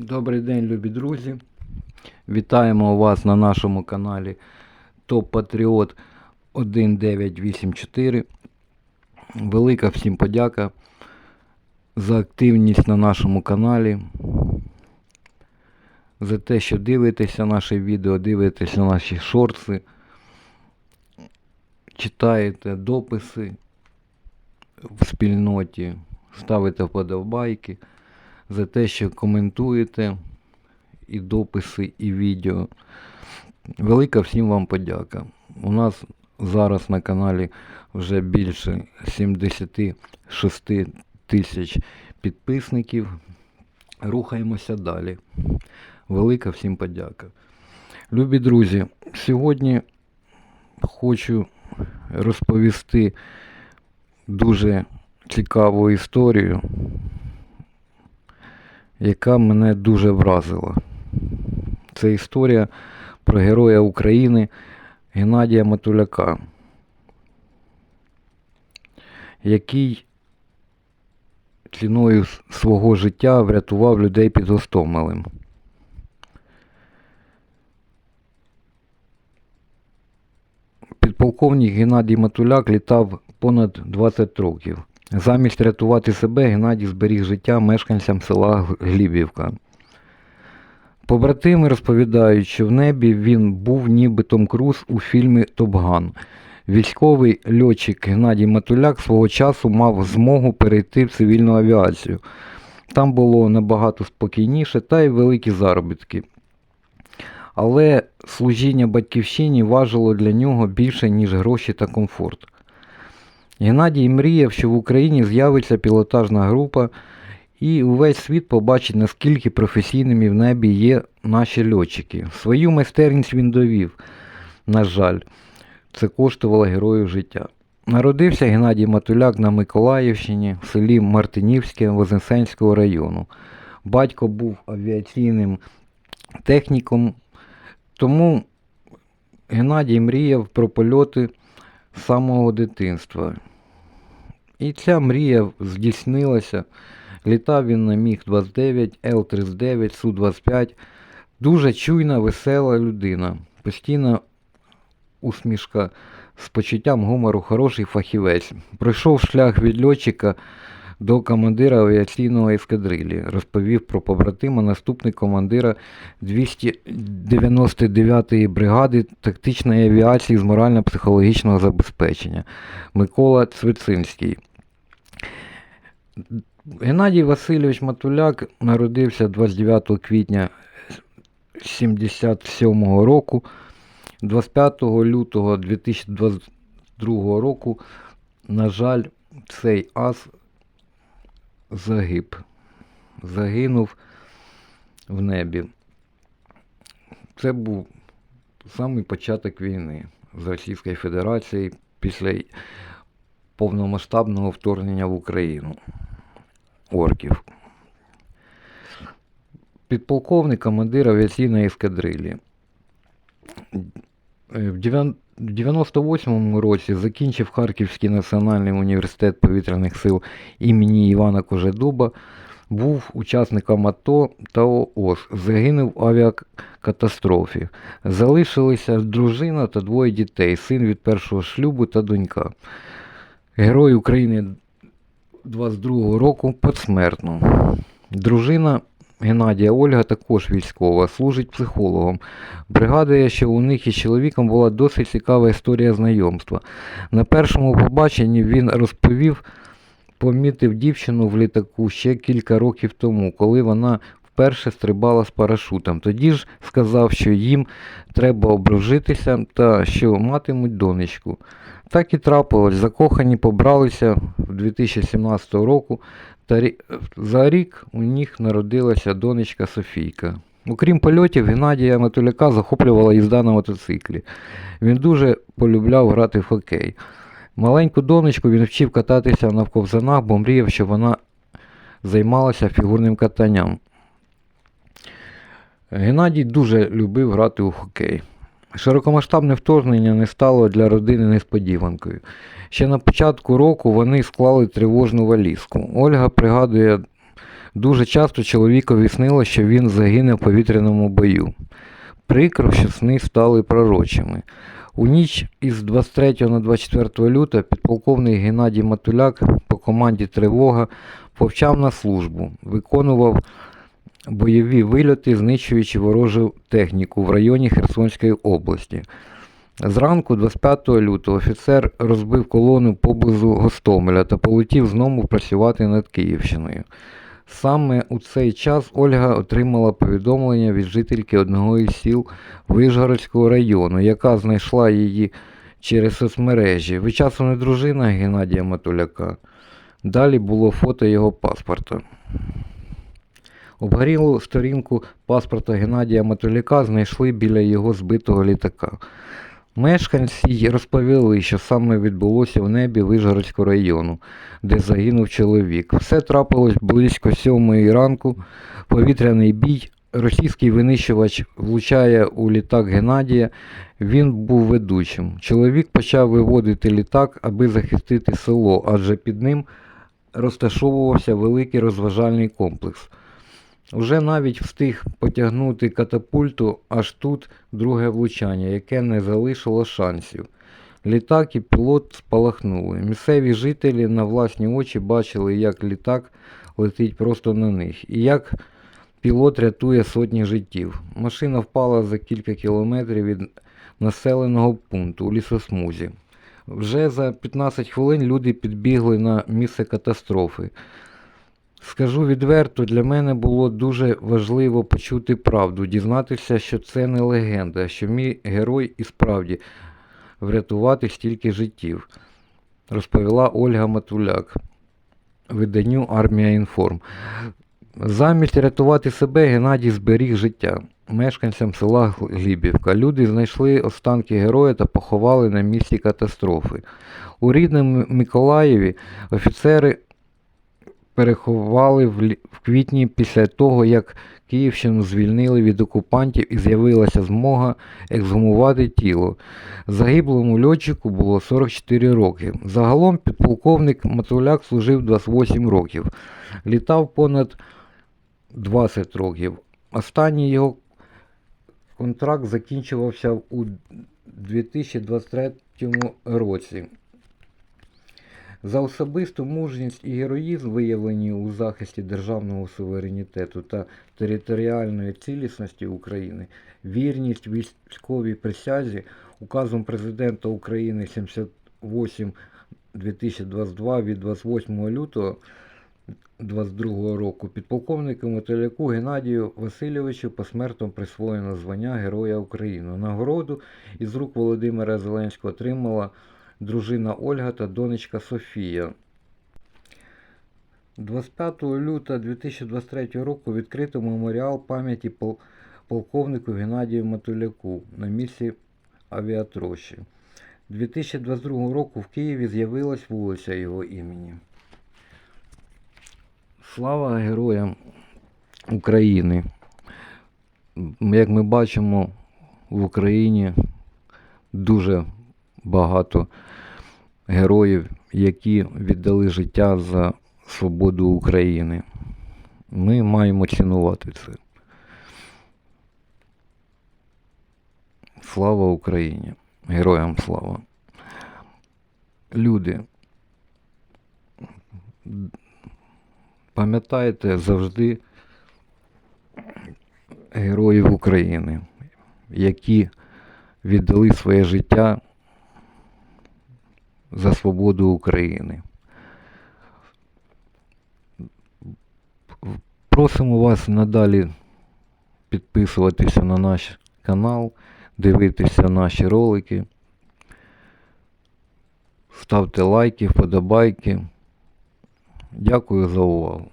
Добрий день, любі друзі. Вітаємо вас на нашому каналі Топ Патріот 1984. Велика всім подяка за активність на нашому каналі. За те, що дивитеся наші відео, дивитеся наші шорти, читаєте дописи в спільноті, ставите вподобайки за те, що коментуєте і дописи, і відео. Велика всім вам подяка. У нас зараз на каналі вже більше 76 тисяч підписників. Рухаємося далі. Велика всім подяка. Любі друзі, сьогодні хочу розповісти дуже цікаву історію яка мене дуже вразила. Це історія про героя України Геннадія Матуляка, який ціною свого життя врятував людей під Гостомелем. Підполковник Геннадій Матуляк літав понад 20 років. Замість рятувати себе, Геннадій зберіг життя мешканцям села Глібівка. Побратими розповідають, що в небі він був ніби Том Круз у фільмі Топган. Військовий льотчик Геннадій Матуляк свого часу мав змогу перейти в цивільну авіацію. Там було набагато спокійніше та й великі заробітки. Але служіння батьківщині важило для нього більше, ніж гроші та комфорт. Геннадій мріяв, що в Україні з'явиться пілотажна група, і увесь світ побачить, наскільки професійними в небі є наші льотчики. Свою майстерність він довів. На жаль, це коштувало герою життя. Народився Геннадій Матуляк на Миколаївщині в селі Мартинівське Вознесенського району. Батько був авіаційним техніком, тому Геннадій мріяв про польоти самого дитинства. І ця мрія здійснилася. Літав він на Міг-29, Л-39, Су-25. Дуже чуйна, весела людина. Постійна усмішка з почуттям гумору, хороший фахівець. Пройшов шлях від льотчика до командира авіаційного ескадрилі. Розповів про побратима наступник командира 299-ї бригади тактичної авіації з морально-психологічного забезпечення Микола Цвицинський. Геннадій Васильович Матуляк народився 29 квітня 1977 року. 25 лютого 2022 року, на жаль, цей ас загиб. Загинув в небі. Це був самий початок війни з Російською Федерацією після повномасштабного вторгнення в Україну орків. Підполковник командир авіаційної ескадрилі. В 98-му році закінчив Харківський національний університет повітряних сил імені Івана Кожедуба, був учасником АТО та ООС, загинув в авіакатастрофі. Залишилися дружина та двоє дітей, син від першого шлюбу та донька. Герой України 22-го року посмертно. Дружина Геннадія Ольга також військова, служить психологом. Бригадує, що у них із чоловіком була досить цікава історія знайомства. На першому побаченні він розповів, помітив дівчину в літаку ще кілька років тому, коли вона вперше стрибала з парашутом. Тоді ж сказав, що їм треба обружитися та що матимуть донечку. Так і трапилось, закохані побралися в 2017 року. За рік у них народилася донечка Софійка. Окрім польотів, Геннадія Матуляка захоплювала їзда на мотоциклі. Він дуже полюбляв грати в хокей. Маленьку донечку він вчив кататися на ковзанах, бо мріяв, щоб вона займалася фігурним катанням. Геннадій дуже любив грати у хокей. Широкомасштабне вторгнення не стало для родини несподіванкою. Ще на початку року вони склали тривожну валізку. Ольга пригадує Дуже часто чоловікові снило, що він загине в повітряному бою. Прикро, що сни стали пророчими. У ніч із 23 на 24 лютого підполковник Геннадій Матуляк по команді Тривога повчав на службу, виконував бойові вильоти, знищуючи ворожу техніку в районі Херсонської області. Зранку 25 лютого офіцер розбив колону поблизу Гостомеля та полетів знову працювати над Київщиною. Саме у цей час Ольга отримала повідомлення від жительки одного із сіл Вишгородського району, яка знайшла її через соцмережі. Ви часом не дружина Геннадія Матуляка. Далі було фото його паспорта. Обгорілу сторінку паспорта Геннадія Матуляка знайшли біля його збитого літака. Мешканці розповіли, що саме відбулося в небі Вишгородського району, де загинув чоловік. Все трапилось близько сьомої ранку. Повітряний бій. Російський винищувач влучає у літак Геннадія. Він був ведучим. Чоловік почав виводити літак, аби захистити село, адже під ним розташовувався великий розважальний комплекс. Уже навіть встиг потягнути катапульту, аж тут друге влучання, яке не залишило шансів. Літак і пілот спалахнули. Місцеві жителі на власні очі бачили, як літак летить просто на них, і як пілот рятує сотні життів. Машина впала за кілька кілометрів від населеного пункту у лісосмузі. Вже за 15 хвилин люди підбігли на місце катастрофи. Скажу відверто, для мене було дуже важливо почути правду, дізнатися, що це не легенда, що мій герой і справді врятувати стільки життів, розповіла Ольга Матуляк виданню Армія Інформ. Замість рятувати себе Геннадій зберіг життя мешканцям села Глібівка. Люди знайшли останки героя та поховали на місці катастрофи. У рідному Миколаєві офіцери переховали в, квітні після того, як Київщину звільнили від окупантів і з'явилася змога ексгумувати тіло. Загиблому льотчику було 44 роки. Загалом підполковник Матуляк служив 28 років, літав понад 20 років. Останній його контракт закінчувався у 2023 році. За особисту мужність і героїзм, виявлені у захисті державного суверенітету та територіальної цілісності України, вірність військовій присязі, указом президента України 78 2022 від 28 лютого 2022 року підполковнику Мотиляку Геннадію Васильовичу посмертно присвоєно звання Героя України. Нагороду із рук Володимира Зеленського отримала дружина Ольга та донечка Софія. 25 лютого 2023 року відкрито меморіал пам'яті полковнику Геннадію Матуляку на місці авіатрощі. 2022 року в Києві з'явилась вулиця його імені. Слава героям України! Як ми бачимо, в Україні дуже багато героїв, які віддали життя за свободу України. Ми маємо цінувати це. Слава Україні! Героям слава! Люди, пам'ятайте завжди героїв України, які віддали своє життя за свободу України. Просимо вас надалі підписуватися на наш канал, дивитися наші ролики. Ставте лайки, вподобайки. Дякую за увагу.